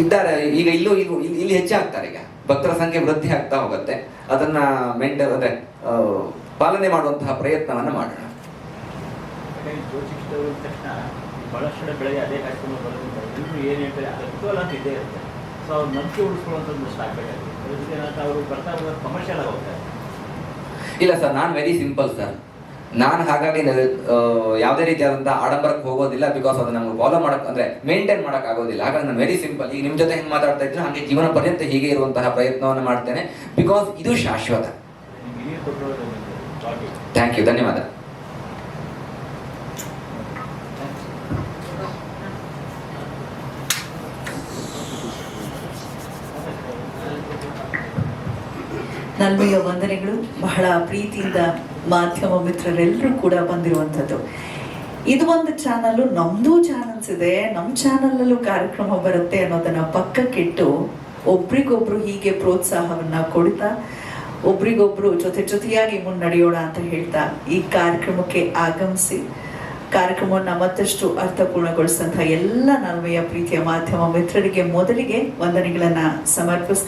ಇದ್ದಾರೆ, ಈಗ ಇಲ್ಲೂ, ಇಲ್ಲಿ, ಇಲ್ಲಿ- ಇಲ್ಲಿ ಹೆಚ್ಚಾಗ್ತಾರೆ ಈಗ. ಭಕ್ತರ ಸಂಖ್ಯೆ ವೃದ್ಧಿ ಆಗ್ತಾ ಹೋಗುತ್ತೆ. ಅದನ್ನ ಮೇಂಟೈನ್ ಅಂದ್ರೆ ಪಾಲನೆ ಮಾಡುವಂತಹ ಪ್ರಯತ್ನವನ್ನ ಮಾಡೋಣ. ಜ್ಯೋತಿಷ್ಠರು ಅಂದ ತಕ್ಷಣ ಬಹಳಷ್ಟು ಬೆಳಗ್ಗೆ ಅದೇ ಕಾರ್ಯಕ್ರಮ ಬರೋದ್ರಿಂದ ಎಲ್ಲರೂ ಏನು ಹೇಳ್ತಾರೆ ಅದು ಅನುಕೂಲ ಅಂತ ಇದ್ದೇ ಇರುತ್ತೆ. ಸೊ ಅವ್ರು ನಂಬಿಕೆ ಉಳಿಸ್ಕೊಳ್ಳೋಂಥದ್ದು ಆಗಬೇಕಾಗುತ್ತೆ. ಅದ್ರ ಜೊತೆ ಏನಾಗುತ್ತೆ ಅವರು ಬರ್ತಾ ಇರೋದು ಕಮರ್ಷಿಯಲ್ ಹೋಗ್ತಾರೆ. ಇಲ್ಲ ಸರ್ ನಾನು ವೆರಿ ಸಿಂಪಲ್ ಸರ್. ನಾನು ಹಾಗಾಗಿ ಯಾವುದೇ ರೀತಿಯಾದಂಥ ಆಡಂಬರಕ್ಕೆ ಹೋಗೋದಿಲ್ಲ ಬಿಕಾಸ್ ಅದು ನಮ್ಗೆ ಫಾಲೋ ಮಾಡಕ್ ಅಂದ್ರೆ ಮೇಂಟೈನ್ ಮಾಡಕ್ ಆಗೋದಿಲ್ಲ. ಹಾಗಾಗಿ ನಾನು ವೆರಿ ಸಿಂಪಲ್ ಈಗ ನಿಮ್ಮ ಜೊತೆ ಹೆಂಗೆ ಮಾತಾಡ್ತಾ ಇದ್ರೆ ಹಾಗೆ ಜೀವನ ಪರ್ಯಂತ ಹೀಗೆ ಇರುವಂತಹ ಪ್ರಯತ್ನವನ್ನು ಮಾಡ್ತೇನೆ. ಬಿಕಾಸ್ ಇದು ಶಾಶ್ವತ. ಥ್ಯಾಂಕ್ ಯು ಧನ್ಯವಾದ. ನಲ್ಮೆಯ ವಂದನೆಗಳು ಬಹಳ ಪ್ರೀತಿಯಿಂದ ಮಾಧ್ಯಮ ಮಿತ್ರರೆಲ್ಲರೂ ಕೂಡ ಬಂದಿರುವಂಥದ್ದು. ಇದು ಒಂದು ಚಾನಲ್ಲು, ನಮ್ದು ಚಾನಲ್ಸ್ ಇದೆ ನಮ್ಮ ಚಾನಲಲ್ಲೂ ಕಾರ್ಯಕ್ರಮ ಬರುತ್ತೆ ಅನ್ನೋದನ್ನ ಪಕ್ಕಕ್ಕಿಟ್ಟು ಒಬ್ರಿಗೊಬ್ರು ಹೀಗೆ ಪ್ರೋತ್ಸಾಹವನ್ನ ಕೊಡ್ತಾ, ಒಬ್ರಿಗೊಬ್ರು ಜೊತೆ ಜೊತೆಯಾಗಿ ಮುನ್ನಡೆಯೋಣ ಅಂತ ಹೇಳ್ತಾ ಈ ಕಾರ್ಯಕ್ರಮಕ್ಕೆ ಆಗಮಿಸಿ, ಕಾರ್ಯಕ್ರಮವನ್ನು ಮತ್ತಷ್ಟು ಅರ್ಥಪೂರ್ಣಗೊಳಿಸಿದಂತಹ ಎಲ್ಲ ನಲ್ಮೆಯ ಪ್ರೀತಿಯ ಮಾಧ್ಯಮ ಮಿತ್ರರಿಗೆ ಮೊದಲಿಗೆ ವಂದನೆಗಳನ್ನ ಸಮರ್ಪಿಸ್ತಾ